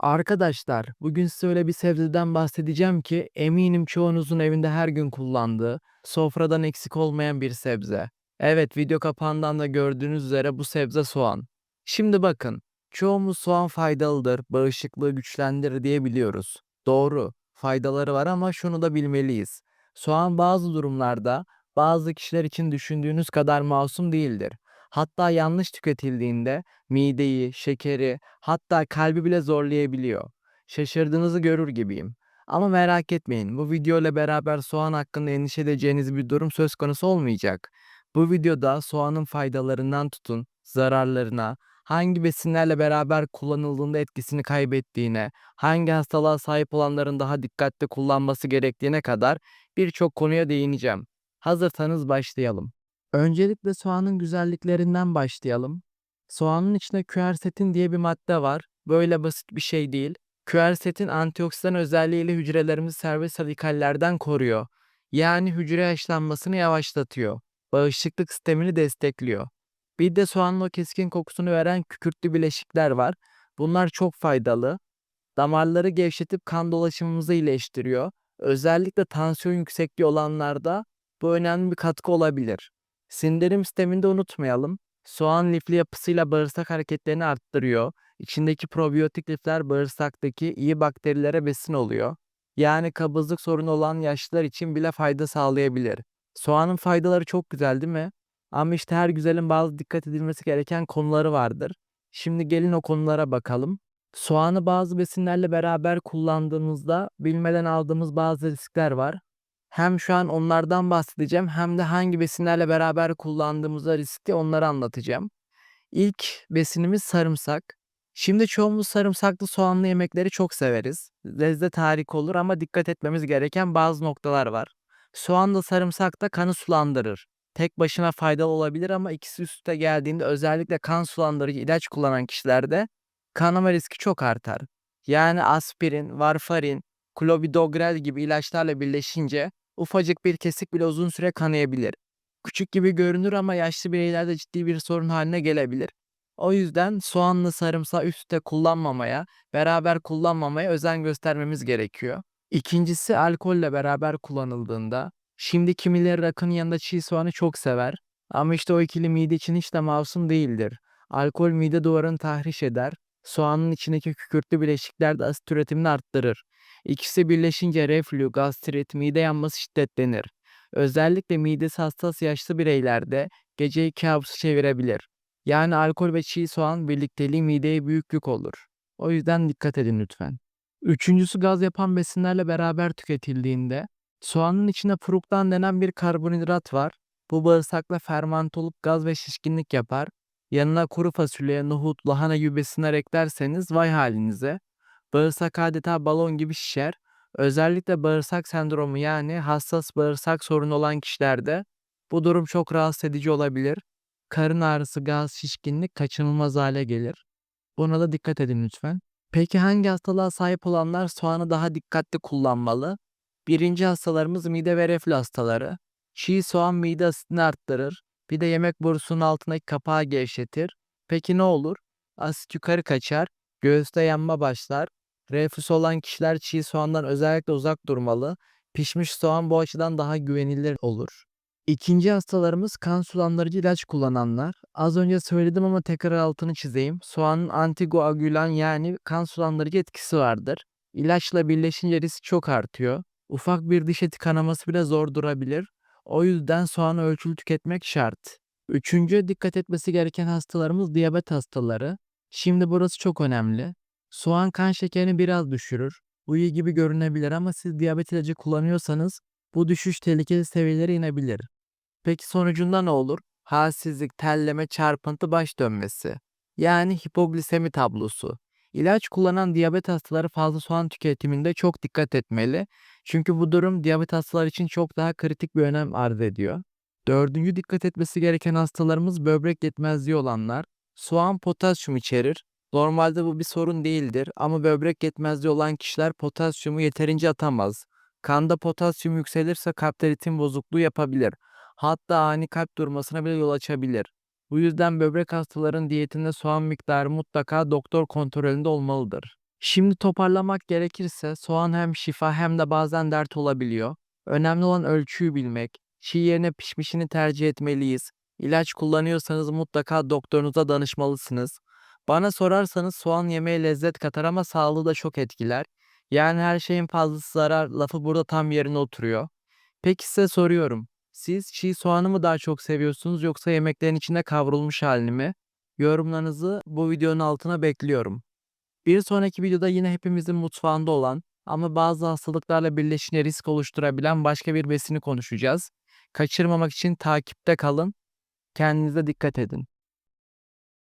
Arkadaşlar, bugün size öyle bir sebzeden bahsedeceğim ki eminim çoğunuzun evinde her gün kullandığı, sofradan eksik olmayan bir sebze. Evet, video kapağından da gördüğünüz üzere bu sebze soğan. Şimdi bakın, çoğumuz soğan faydalıdır, bağışıklığı güçlendirir diye biliyoruz. Doğru, faydaları var ama şunu da bilmeliyiz. Soğan bazı durumlarda bazı kişiler için düşündüğünüz kadar masum değildir. Hatta yanlış tüketildiğinde mideyi, şekeri, hatta kalbi bile zorlayabiliyor. Şaşırdığınızı görür gibiyim. Ama merak etmeyin, bu video ile beraber soğan hakkında endişe edeceğiniz bir durum söz konusu olmayacak. Bu videoda soğanın faydalarından tutun, zararlarına, hangi besinlerle beraber kullanıldığında etkisini kaybettiğine, hangi hastalığa sahip olanların daha dikkatli kullanması gerektiğine kadar birçok konuya değineceğim. Hazırsanız başlayalım. Öncelikle soğanın güzelliklerinden başlayalım. Soğanın içinde quercetin diye bir madde var. Böyle basit bir şey değil. Quercetin antioksidan özelliğiyle hücrelerimizi serbest radikallerden koruyor. Yani hücre yaşlanmasını yavaşlatıyor. Bağışıklık sistemini destekliyor. Bir de soğanın o keskin kokusunu veren kükürtlü bileşikler var. Bunlar çok faydalı. Damarları gevşetip kan dolaşımımızı iyileştiriyor. Özellikle tansiyon yüksekliği olanlarda bu önemli bir katkı olabilir. Sindirim sistemini de unutmayalım. Soğan lifli yapısıyla bağırsak hareketlerini arttırıyor. İçindeki probiyotik lifler bağırsaktaki iyi bakterilere besin oluyor. Yani kabızlık sorunu olan yaşlılar için bile fayda sağlayabilir. Soğanın faydaları çok güzel değil mi? Ama işte her güzelin bazı dikkat edilmesi gereken konuları vardır. Şimdi gelin o konulara bakalım. Soğanı bazı besinlerle beraber kullandığımızda bilmeden aldığımız bazı riskler var. Hem şu an onlardan bahsedeceğim hem de hangi besinlerle beraber kullandığımızda riskli onları anlatacağım. İlk besinimiz sarımsak. Şimdi çoğumuz sarımsaklı soğanlı yemekleri çok severiz. Lezzet harika olur ama dikkat etmemiz gereken bazı noktalar var. Soğanla sarımsak da kanı sulandırır. Tek başına faydalı olabilir ama ikisi üst üste geldiğinde özellikle kan sulandırıcı ilaç kullanan kişilerde kanama riski çok artar. Yani aspirin, varfarin, clopidogrel gibi ilaçlarla birleşince ufacık bir kesik bile uzun süre kanayabilir. Küçük gibi görünür ama yaşlı bireylerde ciddi bir sorun haline gelebilir. O yüzden soğanlı sarımsağı üst üste kullanmamaya, beraber kullanmamaya özen göstermemiz gerekiyor. İkincisi alkolle beraber kullanıldığında. Şimdi kimileri rakının yanında çiğ soğanı çok sever. Ama işte o ikili mide için hiç de masum değildir. Alkol mide duvarını tahriş eder. Soğanın içindeki kükürtlü bileşikler de asit üretimini arttırır. İkisi birleşince reflü, gastrit, mide yanması şiddetlenir. Özellikle midesi hassas yaşlı bireylerde geceyi kabusu çevirebilir. Yani alkol ve çiğ soğan birlikteliği mideye büyük yük olur. O yüzden dikkat edin lütfen. Üçüncüsü gaz yapan besinlerle beraber tüketildiğinde soğanın içinde fruktan denen bir karbonhidrat var. Bu bağırsakla fermante olup gaz ve şişkinlik yapar. Yanına kuru fasulye, nohut, lahana gibi besinler eklerseniz vay halinize. Bağırsak adeta balon gibi şişer. Özellikle bağırsak sendromu yani hassas bağırsak sorunu olan kişilerde bu durum çok rahatsız edici olabilir. Karın ağrısı, gaz, şişkinlik kaçınılmaz hale gelir. Buna da dikkat edin lütfen. Peki hangi hastalığa sahip olanlar soğanı daha dikkatli kullanmalı? Birinci hastalarımız mide ve reflü hastaları. Çiğ soğan mide asitini arttırır. Bir de yemek borusunun altındaki kapağı gevşetir. Peki ne olur? Asit yukarı kaçar, göğüste yanma başlar. Reflüsü olan kişiler çiğ soğandan özellikle uzak durmalı. Pişmiş soğan bu açıdan daha güvenilir olur. İkinci hastalarımız kan sulandırıcı ilaç kullananlar. Az önce söyledim ama tekrar altını çizeyim. Soğanın antikoagülan yani kan sulandırıcı etkisi vardır. İlaçla birleşince risk çok artıyor. Ufak bir diş eti kanaması bile zor durabilir. O yüzden soğanı ölçülü tüketmek şart. Üçüncü dikkat etmesi gereken hastalarımız diyabet hastaları. Şimdi burası çok önemli. Soğan kan şekerini biraz düşürür. Bu iyi gibi görünebilir ama siz diyabet ilacı kullanıyorsanız bu düşüş tehlikeli seviyelere inebilir. Peki sonucunda ne olur? Halsizlik, terleme, çarpıntı, baş dönmesi. Yani hipoglisemi tablosu. İlaç kullanan diyabet hastaları fazla soğan tüketiminde çok dikkat etmeli. Çünkü bu durum diyabet hastaları için çok daha kritik bir önem arz ediyor. Dördüncü dikkat etmesi gereken hastalarımız böbrek yetmezliği olanlar. Soğan potasyum içerir. Normalde bu bir sorun değildir ama böbrek yetmezliği olan kişiler potasyumu yeterince atamaz. Kanda potasyum yükselirse kalpte ritim bozukluğu yapabilir. Hatta ani kalp durmasına bile yol açabilir. Bu yüzden böbrek hastaların diyetinde soğan miktarı mutlaka doktor kontrolünde olmalıdır. Şimdi toparlamak gerekirse soğan hem şifa hem de bazen dert olabiliyor. Önemli olan ölçüyü bilmek. Çiğ yerine pişmişini tercih etmeliyiz. İlaç kullanıyorsanız mutlaka doktorunuza danışmalısınız. Bana sorarsanız soğan yemeğe lezzet katar ama sağlığı da çok etkiler. Yani her şeyin fazlası zarar lafı burada tam yerine oturuyor. Peki size soruyorum. Siz çiğ soğanı mı daha çok seviyorsunuz yoksa yemeklerin içinde kavrulmuş halini mi? Yorumlarınızı bu videonun altına bekliyorum. Bir sonraki videoda yine hepimizin mutfağında olan ama bazı hastalıklarla birleşine risk oluşturabilen başka bir besini konuşacağız. Kaçırmamak için takipte kalın. Kendinize dikkat edin.